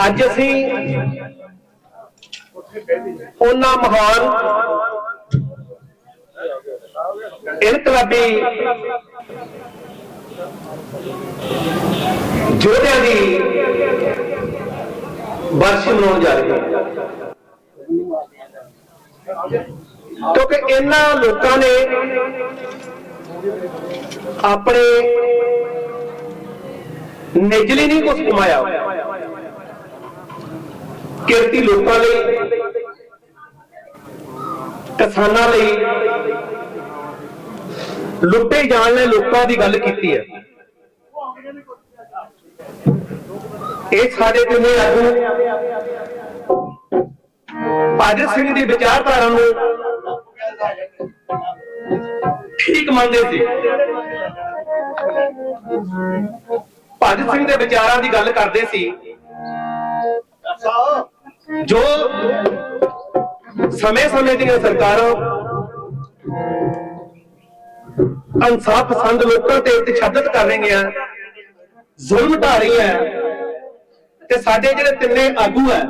ਅੱਜ ਅਸੀਂ ਉਹਨਾਂ ਮਹਾਨ ਇਨਕਲਾਬੀ ਯੋਧਿਆਂ ਦੀ ਬਰਸੀ ਮਨਾਉਣ ਜਾ ਰਹੇ ਹਾਂ। ਕਿਉਂਕਿ ਇਹਨਾਂ ਲੋਕਾਂ ਨੇ ਆਪਣੇ ਨਿਜਲੀ ਨਹੀਂ ਕੁਝ ਕਮਾਇਆ। ਕਿਰਤੀ ਲੋਕਾਂ ਲਈ, ਕਿਸਾਨਾਂ ਲਈ, ਲੁੱਟੇ ਜਾਣ ਵਾਲੇ ਲੋਕਾਂ ਦੀ ਗੱਲ ਕੀਤੀ ਹੈ। ਇਹ ਸਾਡੇ ਜਿੰਨੇ ਆਗੂ ਭਗਤ ਸਿੰਘ ਦੀ ਵਿਚਾਰਧਾਰਾ ਨੂੰ ਠੀਕ ਮੰਨਦੇ ਸੀ। ਭਗਤ ਸਿੰਘ ਦੇ ਵਿਚਾਰਾਂ ਦੀ ਗੱਲ ਕਰਦੇ ਸੀ। ਜੋ ਸਮੇਂ-ਸਮੇਂ ਦੀਆਂ ਸਰਕਾਰਾਂ ਇਨਸਾਫ ਪਸੰਦ ਲੋਕਾਂ ਤੇ ਤਸ਼ੱਦਦ ਕਰ ਰਹੀਆਂ, ਜ਼ੁਲਮ ਢਾ ਰਹੀਆਂ ਤੇ ਸਾਡੇ ਜਿਹੜੇ ਤਿੰਨੇ ਆਗੂ ਹੈ,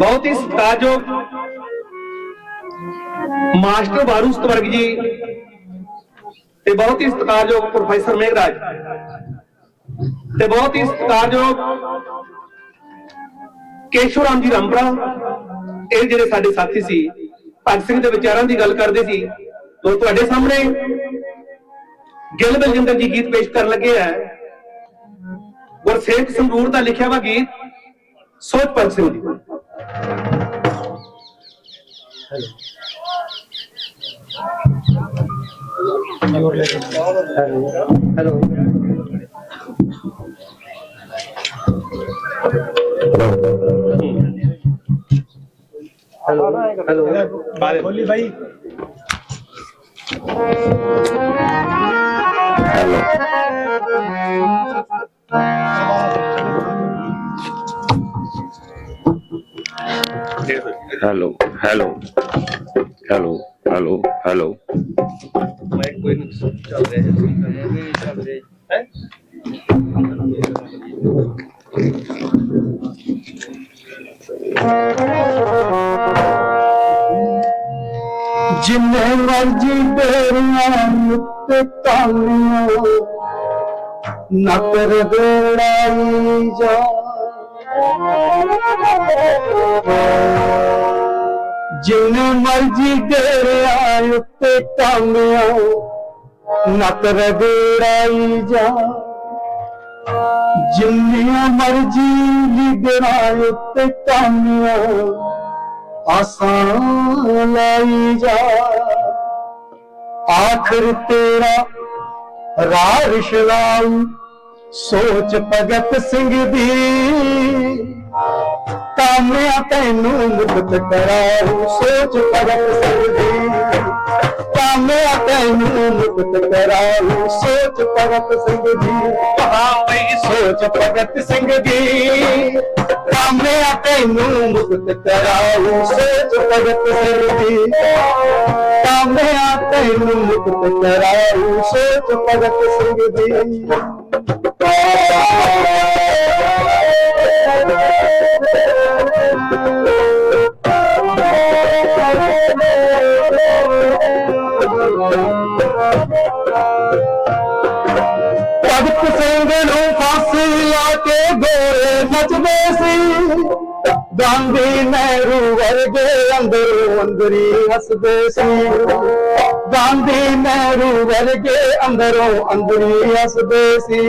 ਬਹੁਤ ਹੀ ਸਤਿਕਾਰਯੋਗ ਮਾਸਟਰ ਵਾਰੂ ਸਤਵਰਗ ਜੀ ਤੇ ਬਹੁਤ ਹੀ ਸਤਿਕਾਰਯੋਗ ਪ੍ਰੋਫੈਸਰ ਮੇਘਰਾਜ। ਤੇ ਬਹੁਤ ਹੀ ਸਤਿਕਾਰਯੋਗ ਕੇਸ਼ਵਰਾਮ ਜੀ ਰੰਪਰਾ ਇਹ ਜਿਹੜੇ ਸਾਡੇ ਸਾਥੀ ਸੀ, ਭਗਤ ਸਿੰਘ ਦੇ ਵਿਚਾਰਾਂ ਦੀ ਗੱਲ ਕਰਦੇ ਸੀ, ਉਹ ਤੁਹਾਡੇ ਸਾਹਮਣੇ ਗਿੱਲ ਬਲਜਿੰਦਰ ਜੀ ਗੀਤ ਪੇਸ਼ ਕਰਨ ਲੱਗੇ ਆ। ਗੁਰਸੇਵਕ ਸੰਗਰੂਰ ਦਾ ਲਿਖਿਆ ਵਾ ਗੀਤ, ਸੋਚ Bhagat Singh ji. Hello. Hello hello ਬੋਲੀ ਭਾਈ hello hello hello hello hello. ਮੈਂ ਕੋਈ ਨਹੀਂ ਚੱਲ ਰਿਹਾ ਹੈ ਚੱਲ ਰਿਹਾ। ਹੈ? ਜਿੰਨੇ ਮਰਜ਼ੀ ਬੇਰੀਆਂ ਉੱਤੇ ਕਾਲੀਆਂ ਨਕਰ ਦੇੜਾਈ ਜਾ ਜਿੰਨੇ ਮਰਜ਼ੀ ਬੇਰੀਆਂ ਉੱਤੇ ਕਾਲੀਆਂ ਨਕਰ ਦੇੜਾਈ ਜਾ। ਜਿੰਨੀਆਂ ਮਰਜ਼ੀ ਲਿਗਰਾਂ ਉੱਤੇ ਕਾਲੀਆਂ ਆਸਾਂ ਲਈ ਜਾ। ਆਖਰ ਤੇਰਾ ਰਾਹ ਰਿਸ਼ਲਾਉ ਸੋਚ ਭਗਤ ਸਿੰਘ ਦੀ। ਕਾਮਿਆ ਤੈਨੂੰ ਮੁਕਤ ਕਰਾਉ, ਸੋਚ ਭਗਤ ਸਿੰਘ ਦੀ ਕਾਮਿਆ ਤੈਨੂੰ ਮੁਕਤ ਕਰਾਉ, ਸੋਚ ਭਗਤ ਸਿੰਘ ਦੀ ਸੋਚ ਭਗਤ ਸਿੰਘ ਦੀ ਕਾਮਿਆ ਤੈਨੂੰ ਮੁਕਤ ਕਰਾਉ, ਸੋਚ ਭਗਤ ਸਿੰਘ ਦੀ ਕਾਮਿਆ ਤੈਨੂੰ ਮੁਕਤ ਕਰਾਉ, ਸੋਚ ਭਗਤ ਸਿੰਘ ਦੀ ਭਗਤ ਸਿੰਘ ਨੂੰ ਫਾਂਸੀ ਲਾ ਕੇ ਗੋਰੇ ਨੱਚਦੇ ਸੀ। ਗਾਂਧੀ ਨਹਿਰੂ ਵਰਗੇ ਅੰਦਰੋਂ ਅੰਦਰੀ ਹੱਸਦੇ ਸੀ। ਗਾਂਧੀ ਨਹਿਰੂ ਵਰਗੇ ਅੰਦਰੋਂ ਅੰਦਰੀ ਹੱਸਦੇ ਸੀ।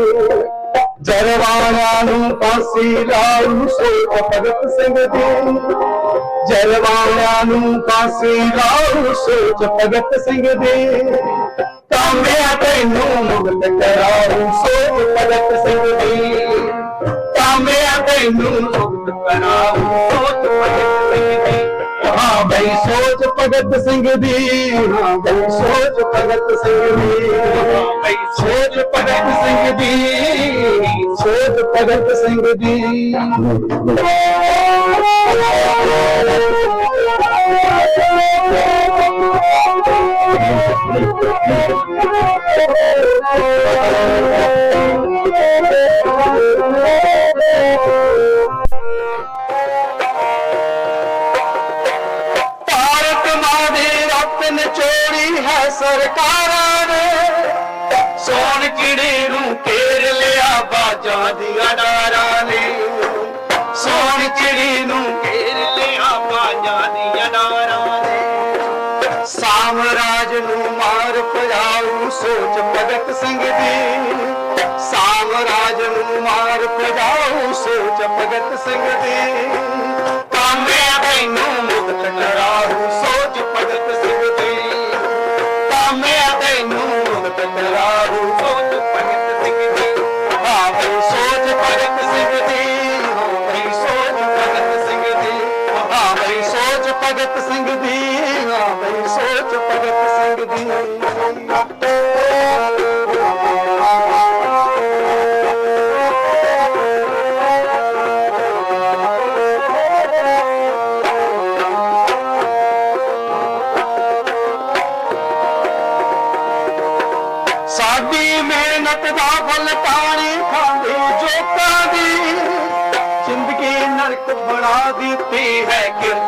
ਜਰਵਾਣਿਆਂ ਨੂੰ ਫਾਂਸੀ ਲਾਉ ਸੋਚ ਭਗਤ ਸਿੰਘ ਦੀ ਜਰਵਾਣਿਆਂ ਨੂੰ ਫਾਂਸੀ ਲਾਉ ਸੋਚ ਭਗਤ ਸਿੰਘ ਦੀ ਕਾਮਿਆ ਤੈਨੂੰ ਮੁਕਤ ਕਰਾਉ ਸੋਚ ਭਗਤ ਸਿੰਘ ਦੀ ਕਾਮਿਆ ਤੈਨੂੰ ਮੁਕਤ ਕਰਾਉ ਸੋਚ ਭਗਤ ਹਾਂ ਬਈ ਸੋਚ ਭਗਤ ਸਿੰਘ ਦੀ ਹਾਂ ਬਈ ਸੋਚ ਭਗਤ ਸਿੰਘ ਦੀ। ਬਈ ਸੋਚ ਭਗਤ ਸਿੰਘ ਦੀ। ਸੋਚ ਭਗਤ ਸਿੰਘ ਦੀ। ਭਾਰਤ ਸਰਕਾਰਾਂ ਨੇ ਸੋਨ ਚਿੜੀ ਨੂੰ ਘੇਰ ਲਿਆ ਬਾਜਾਂ ਦੀਆਂ ਡਾਰਾਂ ਨੇ। ਸੋਨ ਚਿੜੀ ਨੂੰ ਘੇਰ ਲਿਆ ਬਾਜਾਂ ਦੀਆਂ ਡਾਰਾਂ ਨੇ। ਸਾਮਰਾਜ ਨੂੰ ਮਾਰ ਪਜਾਉ ਸੋਚ ਭਗਤ ਸਿੰਘ ਦੀ। ਸਾਮਰਾਜ ਨੂੰ ਮਾਰ ਪਜਾਉ ਸੋਚ ਭਗਤ ਸਿੰਘ ਦੀ। ਕਾਮਿਆਂ ਤੈਨੂੰ ਮੁਕਤ ਕਰਾਉ ਸੋਚ ਕਾਮਿਆਂ ਤੈਨੂੰ ਮੁਕਤ ਸੋਚ ਭਗਤ ਸਿੰਘ ਦੀ ਹਾਂ ਸੋਚ ਭਗਤ ਸਿੰਘ ਦੀ ਹਾਂ ਸੋਚ ਭਗਤ ਸਿੰਘ ਦੀ। ਹਾਂ ਸੋਚ ਭਗਤ ਸਿੰਘ ਦੀ ਹਾਂ ਸੋਚ ਭਗਤ ਸਿੰਘ ਦੀ। ਦਾ ਫਲ ਟਾਣੀ ਜੋਤਾਂ ਦੀ। ਜ਼ਿੰਦਗੀ ਨਰਕ ਬਣਾ ਦਿੱਤੀ ਹੈ ਕਿਰਤੀ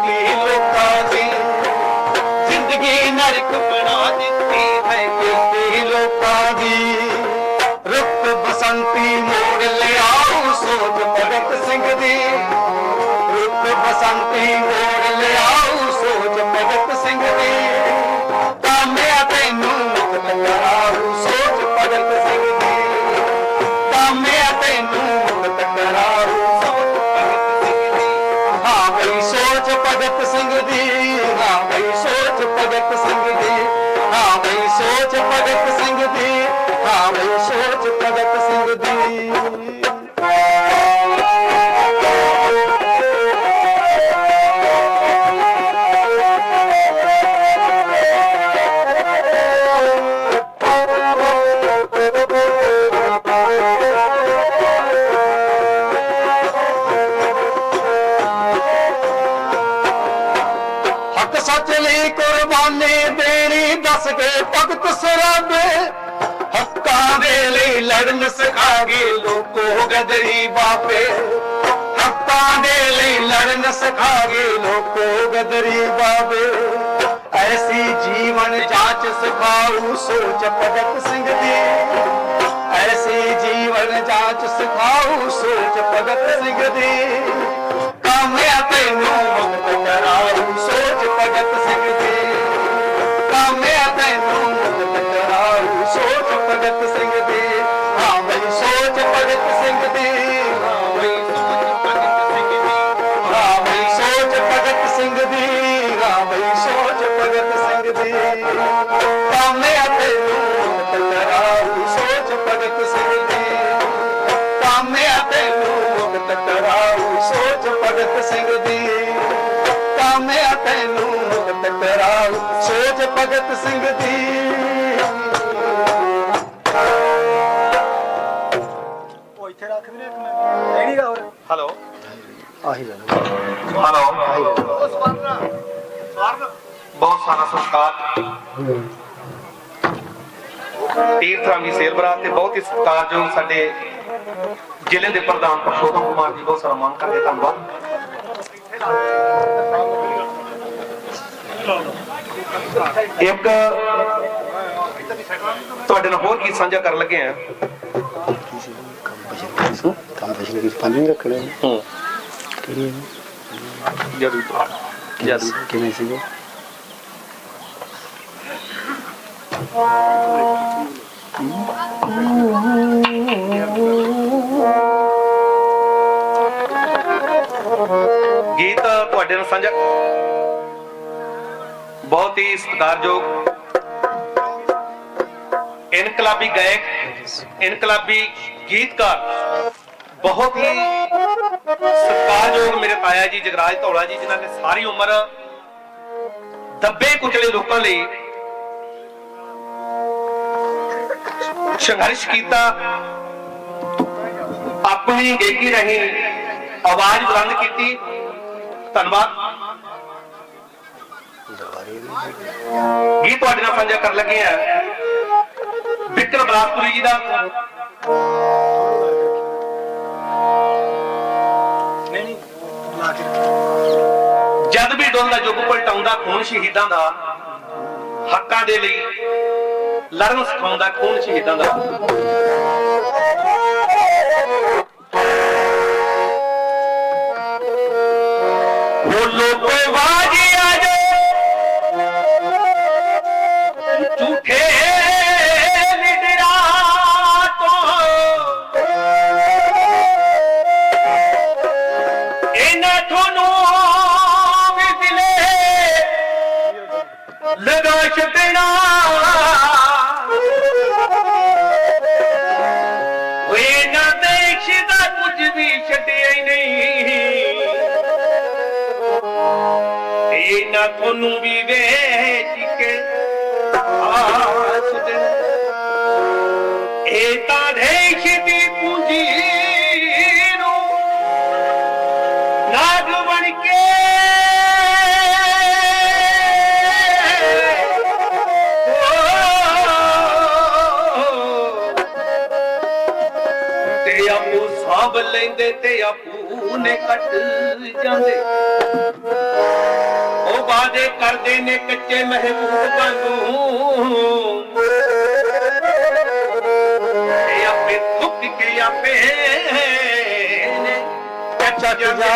ਸੱਚ ਲਈ ਕੁਰਬਾਨੀ ਦੇਣੀ, ਦੱਸ ਕੇ ਭਗਤ ਸਰਾਬੇ। ਹੱਕਾਂ ਦੇ ਲਈ ਲੜਨ ਸਿਖਾਗੇ ਲੋਕੋ ਗਦਰੀ ਬਾਪੇ ਹੱਕਾਂ ਦੇ ਲਈ ਲੜਨ ਸਿਖਾਗੇ ਲੋਕੋ ਗਦਰੀ ਬਾਬੇ। ਐਸੀ ਜੀਵਨ ਜਾਚ ਸਿਖਾਉ ਸੋਚ ਭਗਤ ਸਿੰਘ ਦੀ। ਐਸੀ ਜੀਵਨ ਜਾਚ ਸਿਖਾਉ ਸੋਚ ਭਗਤ ਸਿੰਘ ਦੀ। ਕਾਮਿਆ ਤੈਨੂੰ ਮੁਕਤ ਕਰਾਉ ਭਗਤ ਸਿੰਘ ਦੀ ਕਾਮਿਆ ਤੈਨੂੰ ਮੁਕਤ ਕਰਾਉ ਸੋਚ ਭਗਤ ਸਿੰਘ ਦੀ। ਹਾਂ ਬਈ ਸੋਚ ਭਗਤ ਸਿੰਘ ਦੀ। ਹਾਂ ਬਈ ਸੋਚ ਭਗਤ ਸਿੰਘ ਦੀ। ਹਾਂ ਬਈ ਸੋਚ ਭਗਤ ਸਿੰਘ ਦੀ। ਹਾਂ ਬਈ ਸੋਚ ਭਗਤ ਸਿੰਘ ਦੀ ਕਾਮਿਆ ਤੈਨੂੰ ਮੁਕਤ ਕਰਾਉ ਸੋਚ ਭਗਤ ਸਿੰਘ ਦੀ। ਕਾਮਿਆ ਤੈਨੂੰ ਮੁਕਤ ਕਰਾਉ ਸੋਚ ਭਗਤ ਸਿੰਘ ਦੀ। ਕਾਮਿਆ ਤੈਨੂੰ ਮੁਕਤ ਕਰਾਉ ਸੋਚ ਭਗਤ ਸਿੰਘ ਦੀ। ਉਹ ਇੱਥੇ ਰੱਖ ਵੀਰੇ ਇੱਕ ਮਿੰਟ। ਇਹ ਨਹੀਂ ਗਾ ਹੋਰ? ਹੈਲੋ। ਆਹੀ ਲੈ ਲਓ। ਹੈਲੋ। ਬਹੁਤ ਸਾਰਾ ਸਤਿਕਾਰ ਤੀਰਥ ਰਾਮੀ ਸੇਲਬਰਾ ਤੇ ਬਹੁਤ ਹੀ ਸਤਿਕਾਰਯੋਗ ਸਾਡੇ ਜ਼ਿਲ੍ਹੇ ਦੇ ਪ੍ਰਧਾਨ ਪਰਸ਼ੋਤਮ ਕੁਮਾਰ ਜੀ ਬਹੁਤ ਸਾਰਾ ਮਾਨ ਕਰਦੇ ਧੰਨਵਾਦ। ਇੱਕ ਤੁਹਾਡੇ ਨਾਲ ਹੋਰ ਕੀ ਸਾਂਝਾ ਕਰਨ ਲੱਗੇ ਆ। ਕੰਮ ਬਚਨ ਕੀ ਪੰਜ ਨਹੀਂ ਰੱਖਣੇ ਹੂੰ। ਕਿਹੜੀ ਜਦੂ ਜਦੂ ਕਿਵੇਂ ਸੀਗੇ? ਗੀਤ ਤੁਹਾਡੇ ਨਾਲ ਸਾਂਝਾ ਬਹੁਤ ਹੀ ਸਤਿਕਾਰਯੋਗ ਇਨਕਲਾਬੀ ਗਾਇਕ, ਇਨਕਲਾਬੀ ਗੀਤਕਾਰ, ਬਹੁਤ ਹੀ ਸਤਿਕਾਰਯੋਗ ਮੇਰੇ ਤਾਇਆ ਜੀ ਜਗਰਾਜ ਧੌਲਾ ਜੀ, ਜਿਨ੍ਹਾਂ ਨੇ ਸਾਰੀ ਉਮਰ ਦੱਬੇ ਕੁਚਲੇ ਲੋਕਾਂ ਲਈ ਸੰਘਰਸ਼ ਕੀਤਾ। ਆਪਣੀ ਗਾਇਕੀ ਰਹੀ ਆਵਾਜ਼ ਬੁਲੰਦ ਕੀਤੀ। ਧੰਨਵਾਦ। ਗੀਤ ਤੁਹਾਡੇ ਨਾਲ ਸਾਂਝਾ ਕਰਨ ਲੱਗੇ ਆ ਵਿਕਰਮ ਰਾਜਪੁਰੀ ਜੀ ਦਾ। ਜਦ ਵੀ ਡੋਲਦਾ ਜੁਗ ਪਲਟਾਉਂਦਾ ਖੂਨ ਸ਼ਹੀਦਾਂ ਦਾ ਹੱਕਾਂ ਦੇ ਲਈ ਲੜਨ ਸਿਖਾਉਂਦਾ ਖੂਨ ਸ਼ਹੀਦਾਂ ਦਾ। ਬੋਲੋ ਕੋਈ ਵਾਜ ਆਪੂ ਨੇ ਕੱਟ ਜਾਂਦੇ। ਉਹ ਬਾਦੇ ਕਰਦੇ ਨੇ ਕੱਚੇ ਮਹਿਬੂਬਾਂ ਨੂੰ ਇਹ ਆਪੇ ਦੁੱਖ ਕੇ ਆਪੇ ਨੇ ਕੱਚਾ ਜਾਂਦੇ।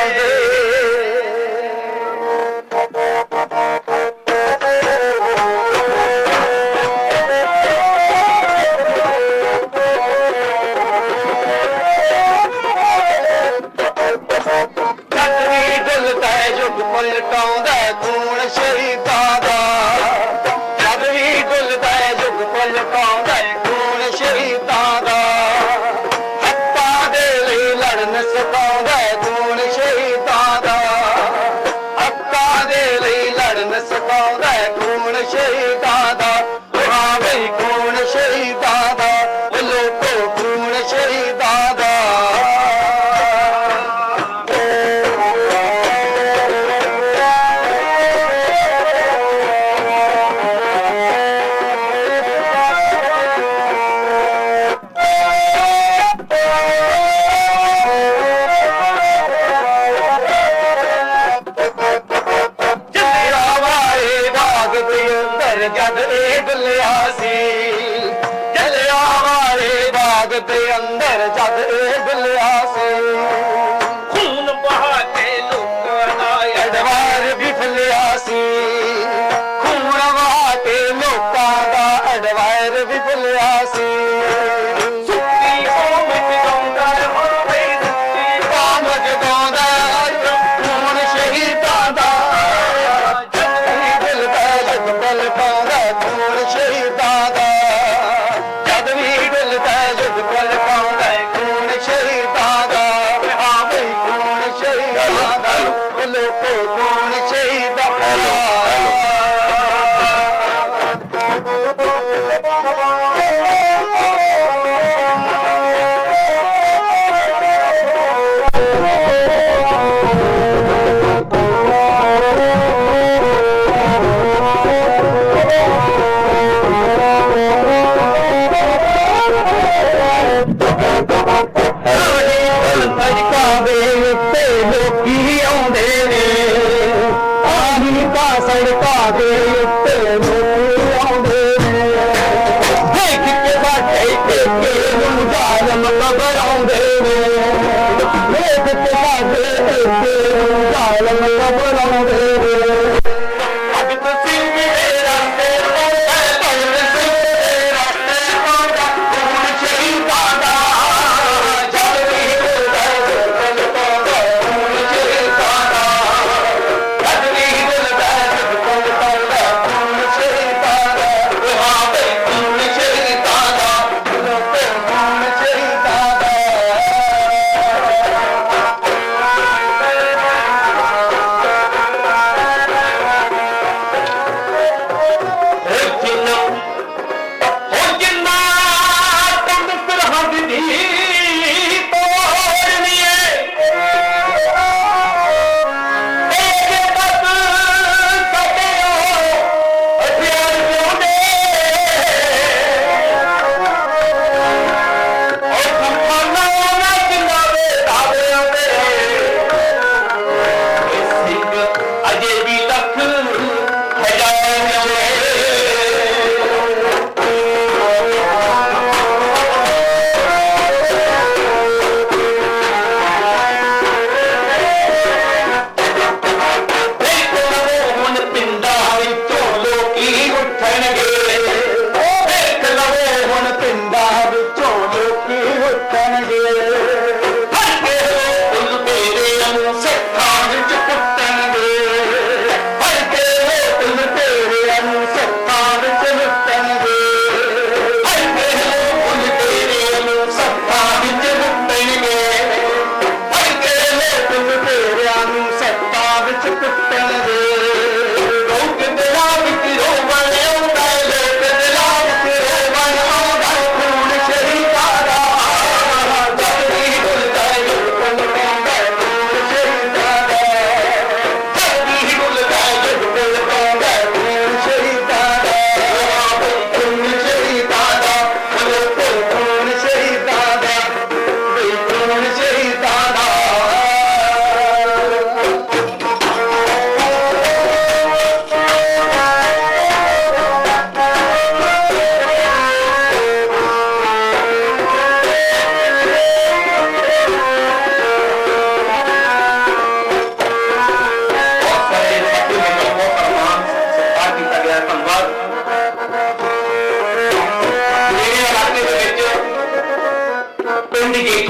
ਗਈ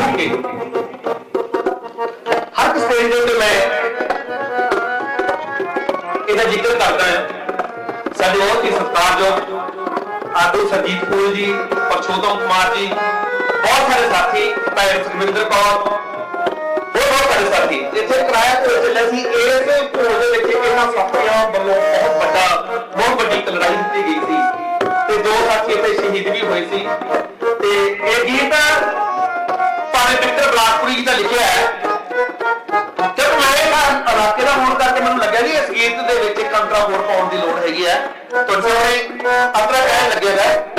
ਹਰ ਸਟੇਜ ਦੇ ਉੱਤੇ ਮੈਂ ਇਹਦਾ ਜ਼ਿਕਰ ਕਰਦਾ ਹਾਂ। ਸਾਡੇ ਬਹੁਤ ਹੀ ਸਤਿਕਾਰਯੋਗ ਆਦੂ ਸਰਜੀਤ ਕੌਰ ਜੀ, ਪਰਸ਼ੋਤਮ ਕੁਮਾਰ ਜੀ, ਬਹੁਤ ਸਾਰੇ ਸਾਥੀ ਭੈਣ ਸੁਖਵਿੰਦਰ ਕੌਰ ਹੋਰ ਬਹੁਤ ਸਾਰੇ ਸਾਥੀ। ਇੱਥੇ ਕਿਰਾਇਆ ਤੇ ਚੱਲਿਆ ਸੀ। ਇਸ ਭੋਜ ਦੇ ਵਿੱਚ ਇਹਨਾਂ ਸਾਥੀਆਂ ਵੱਲੋਂ ਬਹੁਤ ਵੱਡਾ, ਬਹੁਤ ਵੱਡੀ ਲੜਾਈ ਦਿੱਤੀ ਗਈ ਸੀ। ਤੇ ਦੋ ਸਾਥੀ ਇੱਥੇ ਸ਼ਹੀਦ ਵੀ ਹੋਏ ਸੀ। ਤੇ ਇਹ ਗੀਤ ਬਲਾਸਪੁਰੀ ਹੈ। ਜਦ ਮੈਂ ਇਹ ਇਲਾਕੇ ਦਾ ਹੋਣ ਕਰਕੇ ਮੈਨੂੰ ਲੱਗਿਆ ਵੀ ਇਸ ਗੀਤ ਦੇ ਵਿੱਚ ਇੱਕ ਅੰਤਰਾ ਹੋਰ ਪਾਉਣ ਦੀ ਲੋੜ ਹੈਗੀ ਹੈ। ਤੁਹਾਡੇ ਸਾਹਮਣੇ ਕਹਿਣ ਲੱਗੇਗਾ